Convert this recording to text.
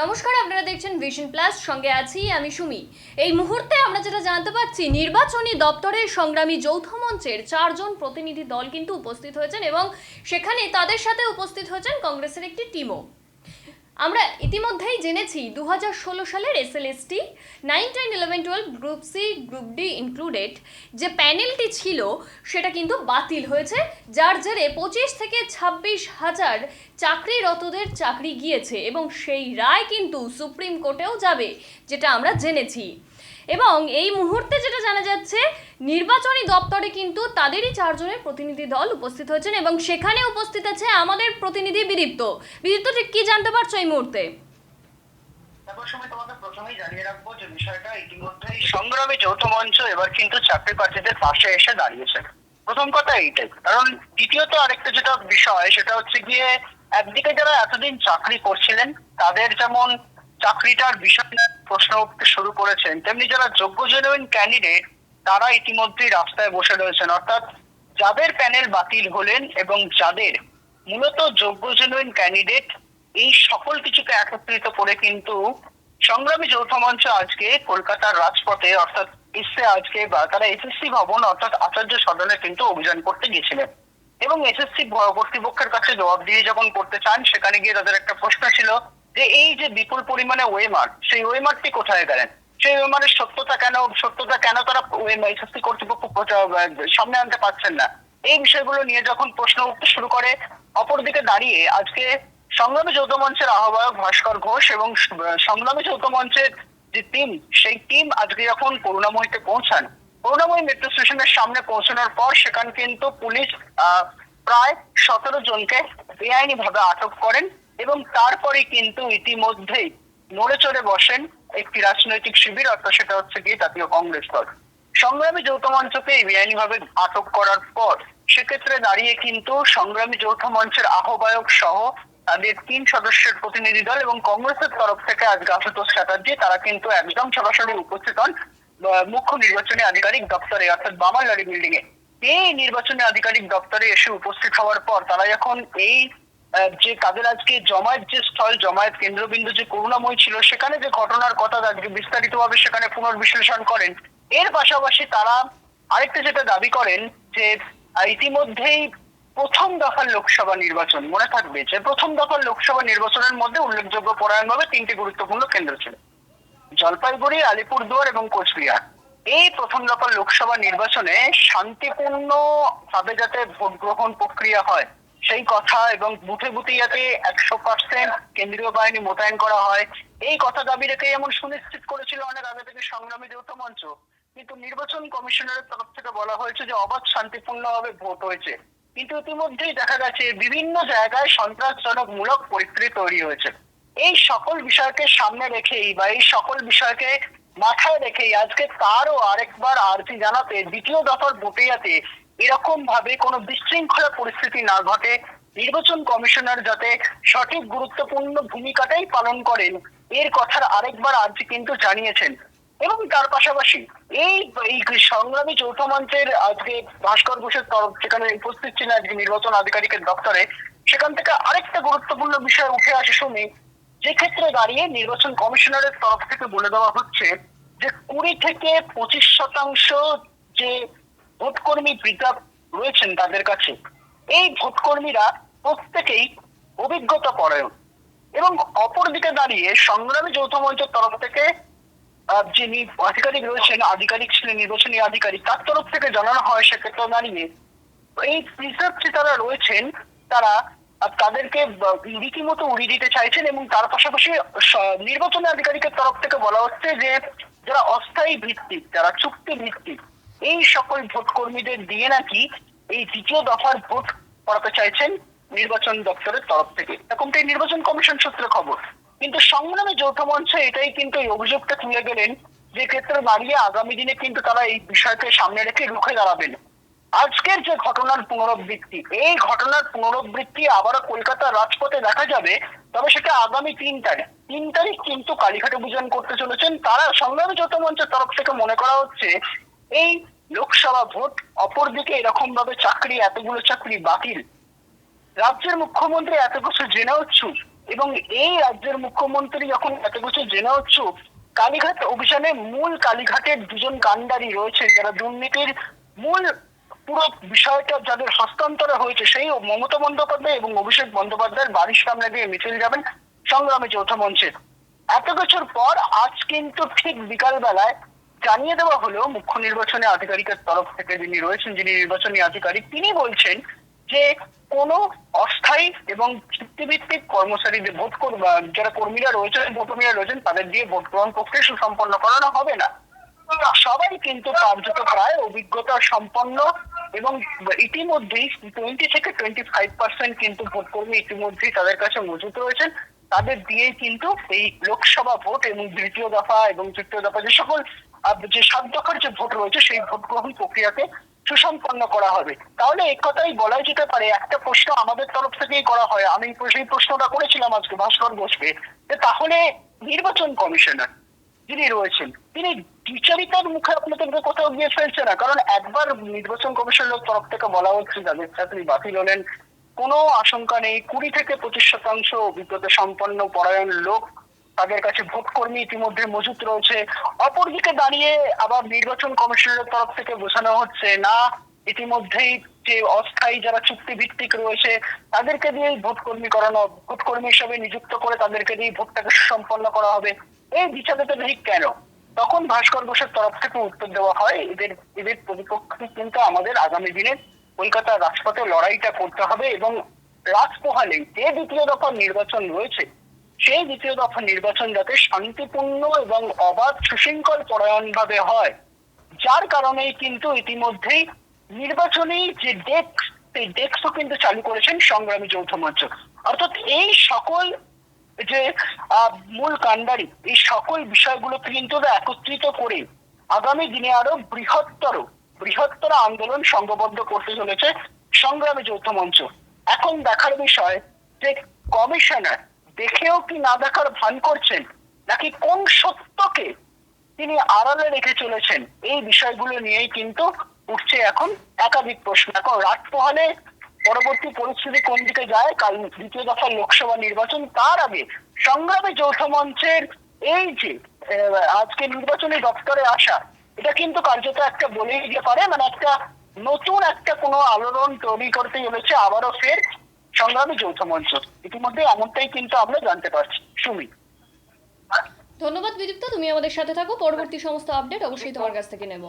নমস্কার, আপনারা দেখছেন ভিশন প্লাস সঙ্গে আছি আমি সুমি। এই মুহূর্তে আমরা যেটা জানতে পারছি নির্বাচনী দপ্তরের সংগ্রামী যৌথ মঞ্চের চারজন প্রতিনিধি দল কিন্তু উপস্থিত হয়েছেন এবং সেখানে তাদের সাথে উপস্থিত হয়েছেন কংগ্রেসের একটি টিমও। আমরা ইতিমধ্যেই জেনেছি দু হাজার ষোলো সালের টি nine ten eleven twelve group C, group D included. যে প্যানেলটি ছিল, সেটা কিন্তু বাতিল হয়েছে, যার জেরে পঁচিশ থেকে ছাব্বিশ হাজার চাকরিরতদের চাকরি গিয়েছে এবং সেই রায় কিন্তু সুপ্রিম কোর্টেও যাবে, যেটা আমরা জেনেছি। এবং এই মুহূর্তে যেটা জানা যাচ্ছে, নির্বাচনী দপ্তরে কিন্তু তাদেরই চারজনের প্রতিনিধি দল উপস্থিত হয়েছেন এবং সেখানে উপস্থিত আছে আমাদের প্রতিনিধি বিদীপ্ত। বিদীপ্ত, ঠিক কি জানতে পারছ এই মুহূর্তে? ইতিমধ্যেই সংগ্রামী যৌথ মঞ্চ এবার কিন্তু চাকরি প্রার্থীদের পাশে এসে দাঁড়িয়েছে। প্রথম কথা এইটাই। কারণ দ্বিতীয়ত আরেকটা যেটা বিষয়, সেটা হচ্ছে গিয়ে একদিকে যারা এতদিন চাকরি করছিলেন, তাদের যেমন চাকরিটার বিষয় প্রশ্ন উঠতে শুরু করেছেন, তেমনি যারা যোগ্য জেনুইন ক্যান্ডিডেট তারা ইতিমধ্যেই রাস্তায় বসে রয়েছেন। অর্থাৎ যাদের প্যানেল বাতিল হলেন এবং যাদের মূলত যোগ্য জেনুইন ক্যান্ডিডেট এই সকল কিছুকে একত্রিত করে কিন্তু সংগ্রামী যৌথ মঞ্চ আজকে কলকাতার রাজপথে, অর্থাৎ এসে আজকে তারা এসএসসি ভবন, অর্থাৎ আচার্য সদনে কিন্তু অভিযান করতে গিয়েছিলেন। এবং এসএসসি কর্তৃপক্ষের কাছে জবাব দিয়ে যখন করতে চান, সেখানে গিয়ে তাদের একটা প্রশ্ন ছিল যে এই যে বিপুল পরিমাণে ওয়েমার সেই ওয়েমারটি কোথায় গেলেন? সেই ওয়েমারের সত্যতা কেন সত্যতা কেন তারা এসএসসি কর্তৃপক্ষ সামনে আনতে পারছেন না? এই বিষয়গুলো নিয়ে যখন প্রশ্ন উঠতে শুরু করে, অপরদিকে দাঁড়িয়ে আজকে সংগ্রামী যৌথ মঞ্চের আহ্বায়ক ভাস্কর ঘোষ এবং সংগ্রামী যৌথ মঞ্চের যে টিম সেই টিম আজকে যখন করুণাময়ীতে পৌঁছান, করুণাময়ী মেট্রো স্টেশনের সামনে পৌঁছানোর পর সেখানে কিন্তু পুলিশ প্রায় সতেরো জনকে বেআইনি ভাবে আটক করেন। এবং তারপরে কিন্তু ইতিমধ্যেই নড়ে চড়ে বসেন একটি রাজনৈতিক শিবির, অর্থাৎ সেটা হচ্ছে গিয়ে জাতীয় কংগ্রেস দল। সংগ্রামী যৌথ মঞ্চকে বেআইনি ভাবে আটক করার পর সেক্ষেত্রে দাঁড়িয়ে কিন্তু সংগ্রামী যৌথ মঞ্চের আহ্বায়ক সহ তাদের তিন সদস্যের প্রতিনিধি দল এবং কংগ্রেসের তরফ থেকে আজকে আশুতোষ চ্যাটার্জি, তারা কিন্তু একদম সরাসরি উপস্থিত হন মুখ্য নির্বাচনী আধিকারিক দপ্তরে, অর্থাৎ বামালবাড়ি বিল্ডিং এ। এই নির্বাচনী আধিকারিক দপ্তরে এসে উপস্থিত হওয়ার পর তারা যখন এই যে তাদের আজকে জমায়েত, যে স্থল জমায়েত কেন্দ্রবিন্দু যে করুণাময় ছিল, সেখানে যে ঘটনার কথা আজকে বিস্তারিতভাবে সেখানে পুনর্বিশ্লেষণ করেন, এর পাশাপাশি তারা আরেকটা যেটা দাবি করেন যে ইতিমধ্যেই প্রথম দফার লোকসভা নির্বাচন, মনে থাকবে যে প্রথম দফার লোকসভা নির্বাচনের মধ্যে উল্লেখযোগ্য পরায়ণভাবে তিনটি গুরুত্বপূর্ণ কেন্দ্র ছিল। জলপাইগুড়ি, আলিপুরদুয়ার এবং কোচবিহার। এই প্রথম দফার লোকসভা নির্বাচনে শান্তিপূর্ণ ভাবে যাতে ভোট গ্রহণ প্রক্রিয়া হয় সেই কথা এবং বুথে বুথে যাতে একশো পার্সেন্ট কেন্দ্রীয় বাহিনী মোতায়েন করা হয়, এই কথা দাবি রেখে এমন সুনিশ্চিত করেছিল অনেক আগে থেকে সংগ্রামী যৌথ মঞ্চ। কিন্তু নির্বাচন কমিশনারের তরফ থেকে বলা হয়েছে যে অবাধ শান্তিপূর্ণভাবে ভোট হয়েছে। কিন্তু ইতিমধ্যেই দেখা গেছে বিভিন্ন জায়গায় সন্ত্রাসজনক মূলক পরিস্থিতি তৈরি হয়েছে। এই সকল বিষয়কে সামনে রেখেই বা এই সকল বিষয়কে মাথায় রেখেই আজকে তারও আরেকবার আর্জি জানাতে দ্বিতীয় দফার ভোটে যাতে এরকম ভাবে কোনো বিশৃঙ্খলা পরিস্থিতি না ঘটে, নির্বাচন কমিশনার যাতে সঠিক গুরুত্বপূর্ণ ভূমিকাটাই পালন করেন, এর কথার আরেকবার আজ কিন্তু জানিয়েছেন। এবং তার পাশাপাশি এই সংগ্রামী যৌথ মঞ্চের আজকে ভাস্কর ঘোষের তরফ সেখানে উপস্থিত ছিলেন আজকে নির্বাচন আধিকারিকের দপ্তরে, সেখান থেকে আরেকটা গুরুত্বপূর্ণ বিষয় উঠে আসে শুনি, যে ক্ষেত্রে দাঁড়িয়ে নির্বাচন কমিশনারের তরফ থেকে বলে দেওয়া হচ্ছে যে কুড়ি থেকে পঁচিশ শতাংশ যে ভোটকর্মী পিকআপ রয়েছেন তাদের কাছে। এই ভোটকর্মীরা প্রত্যেকেই অভিজ্ঞতা পরায়ণ এবং অপরদিকে দাঁড়িয়ে সংগ্রামী যৌথ মঞ্চের তরফ থেকে যিনি আধিকারিক রয়েছেন, আধিকারিক ছিলেন, নির্বাচনী আধিকারিক, তার তরফ থেকে জানানো হয় সেক্ষেত্রে দাঁড়িয়ে এই প্রিসার্ভ যে তারা রয়েছেন, তারা তাদেরকে রীতিমতো উড়িয়ে দিতে চাইছেন এবং তার পাশাপাশি নির্বাচনী আধিকারিকের তরফ থেকে বলা হচ্ছে যে, যারা অস্থায়ী ভিত্তিক, যারা চুক্তি ভিত্তিক এই সকল ভোট কর্মীদের দিয়ে নাকি এই দ্বিতীয় দফার ভোট করাতে চাইছেন নির্বাচন দপ্তরের তরফ থেকে। এরকমটাই নির্বাচন কমিশন সূত্রে খবর। কিন্তু সংগ্রামী যৌথ মঞ্চ এটাই কিন্তু এই অভিযোগটা তুলে গেলেন যে ক্ষেত্রে দাঁড়িয়ে আগামী দিনে কিন্তু তারা এই বিষয়কে সামনে রেখে রুখে দাঁড়াবেন। আজকের যে ঘটনার পুনরাবৃত্তি, এই ঘটনার পুনরাবৃত্তি আবারও কলকাতার রাজপথে দেখা যাবে, তবে সেটা আগামী তিন তারিখ। তিন তারিখ কিন্তু কালীঘাট অভিযান করতে চলেছেন। তারা সংগ্রামী যৌথ মঞ্চের তরফ থেকে মনে করা হচ্ছে এই লোকসভা ভোট অপরদিকে এরকম ভাবে চাকরি, এতগুলো চাকরি বাতিল। রাজ্যের মুখ্যমন্ত্রী এত কিছু জেনেও চুপ এবং এই রাজ্যের মুখ্যমন্ত্রী যখন এত কিছু জেনেও চুপ, কালীঘাট অভিযানে মূল কালীঘাটের দুজন কাণ্ডারি রয়েছেন যারা দুর্নীতির মূল পুরো বিষয়টা যাদের হস্তান্তর হয়েছে সেই মমতা বন্দ্যোপাধ্যায় এবং অভিষেক বন্দ্যোপাধ্যায়ের বাড়ির সামনে দিয়ে মিছিল যাবেন সংগ্রামে যৌথ মঞ্চে। এত কিছুর পর আজ কিন্তু ঠিক বিকাল বেলায় জানিয়ে দেওয়া হলো মুখ্য নির্বাচনী আধিকারিকের তরফ থেকে যিনি রয়েছেন, যিনি নির্বাচনী আধিকারিক, তিনি বলছেন যে কোন অস্থায়ী এবং চুক্তিভিত্তিক কর্মচারীদের ভোট যারা কর্মীরা রয়েছেন ভোটকর্মীরা রয়েছেন, তাদের দিয়ে ভোট গ্রহণ প্রক্রিয়া সুসম্পন্ন করানো হবে না। সবাই কিন্তু কার্যত প্রায় অভিজ্ঞতা সম্পন্ন এবং ইতিমধ্যেই টোয়েন্টি থেকে টোয়েন্টি ফাইভ পার্সেন্ট কিন্তু ভোটকর্মী ইতিমধ্যেই তাদের কাছে মজুত রয়েছেন। তাদের দিয়েই কিন্তু এই লোকসভা ভোট এবং দ্বিতীয় দফা এবং তৃতীয় দফা যে সকল যে সাত দফার যে ভোট রয়েছে, সেই ভোট গ্রহণ প্রক্রিয়াকে সুসম্পন্ন করা হবে। তাহলে এক কথাই বলাই যেতে পারে, একটা প্রশ্ন আমাদের তরফ থেকেই করা হয়। আমি সেই প্রশ্নটা করেছিলাম আজকে ভাস্কর ঘোষকে যে তাহলে নির্বাচন কমিশনার যিনি রয়েছেন, তিনি বিচারিতার মুখে আপনাদেরকে কোথাও গিয়ে ফেলছে না। কারণ একবার নির্বাচন কমিশনের তরফ থেকে বলা হচ্ছে, যাদের চাকরি বাতিল হলেন, কোনো আশঙ্কা নেই। কুড়ি থেকে পঁচিশ শতাংশ অভিজ্ঞতা সম্পন্ন পরায়ণ লোক তাদের কাছে ভোট কর্মী ইতিমধ্যে মজুত রয়েছে। অপরদিকে দাঁড়িয়ে আবার নির্বাচন কমিশনের তরফ থেকে বোঝানো হচ্ছে, না, ইতিমধ্যেই যে অস্থায়ী যারা চুক্তি ভিত্তিক রয়েছে, তাদেরকে দিয়েই ভোট কর্মী করানো ভোট কর্মী হিসেবে নিযুক্ত করে তাদেরকে দিয়ে ভোটটাকে সম্পন্ন করা হবে। এই বিচারটা ঠিক কেন? তখন ভাস্কর ঘোষের তরফ থেকে উত্তর দেওয়া হয়, এদের এদের প্রতিপক্ষে কিন্তু আমাদের আগামী দিনে কলকাতার রাজপথে লড়াইটা করতে হবে এবং রাজপোহালে যে দ্বিতীয় দফার নির্বাচন রয়েছে সেই দ্বিতীয় দফা নির্বাচন যাতে শান্তিপূর্ণ এবং অবাধ সুশৃঙ্খল পরায়ণ ভাবে হয়, যার কারণেই কিন্তু ইতিমধ্যেই নির্বাচনী যে ডেস্ক সেই ডেস্কও কিন্তু চালু করেছেন সংগ্রামী যৌথ মঞ্চ। অর্থাৎ এই সকল যে মূল কাণ্ডারি, এই সকল বিষয়গুলোকে কিন্তু একত্রিত করে আগামী দিনে আরও বৃহত্তর বৃহত্তর আন্দোলন সংঘবদ্ধ করতে চলেছে সংগ্রামী যৌথ মঞ্চ। এখন দেখার বিষয় যে কমিশনার দেখেও কি না দেখার ভান করছেন? নাকি কোন সত্যকে তিনি আড়ালে রেখে চলেছেন? এই বিষয়গুলো নিয়েই কিন্তু উঠছে এখন একাধিক প্রশ্ন। এখন রাত পোহালে পরবর্তী পরিস্থিতি কোন দিকে যায়? কাল দ্বিতীয় দফা লোকসভা নির্বাচন, তার আগে সংগ্রামে যৌথ মঞ্চের এই যে আজকে নির্বাচনী দপ্তরে আসা, এটা কিন্তু কার্যত একটা বলেই দিতে পারে মানে একটা নতুন একটা কোনো আলোড়ন তৈরি করতে চলেছে আবারও ফের সংগ্রামী যৌথ মঞ্চ। ইতিমধ্যে এমনটাই কিন্তু আমরা জানতে পারছি। সুমি। ধন্যবাদ বিদীপ্ত, তুমি আমাদের সাথে থাকো। পরবর্তী সমস্ত আপডেট অবশ্যই তোমার কাছ থেকে নেব।